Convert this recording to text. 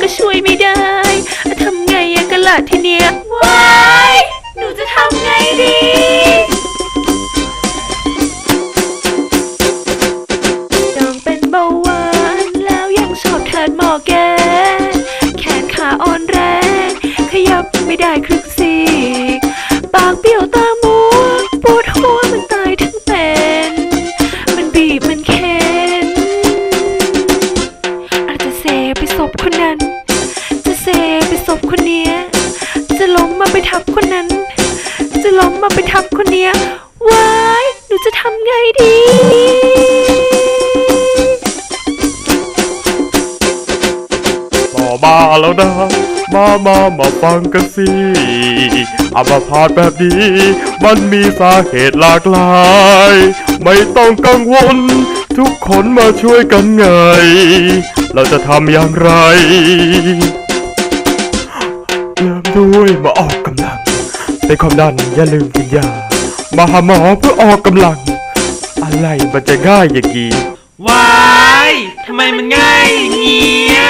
ก็ช่วยไม่ได้ทำไงอะกะล่ะทีเนี้ยว้ายหนูจะทำไงดีน้องเป็นเบาหวานแล้วยังชอบทานหมอแกนแขนขาอ่อนแรง ขยับไม่ได้ครึก ศพคนนั้น จะเซไปศพคนเนี้ย จะล้มมาไปทับคนนั้น จะล้มมาไปทับคนเนี้ย ว้าย หนูจะทำไงดีมาแล้วนะ มามามาฟังกันสิอามาพาดแบบนี้ มันมีสาเหตุหลากหลาย ไม่ต้องกังวล ทุกคนมาช่วยกันไง เราจะทำอย่างไร เริ่มด้วยมาออกกำลังเป็นความดันอย่าลืมกินยา มาหาหมอเพื่อออกกำลัง อะไรมันจะง่ายอย่างนี้วาย ทำไมมันง่ายอย่างเงี้ย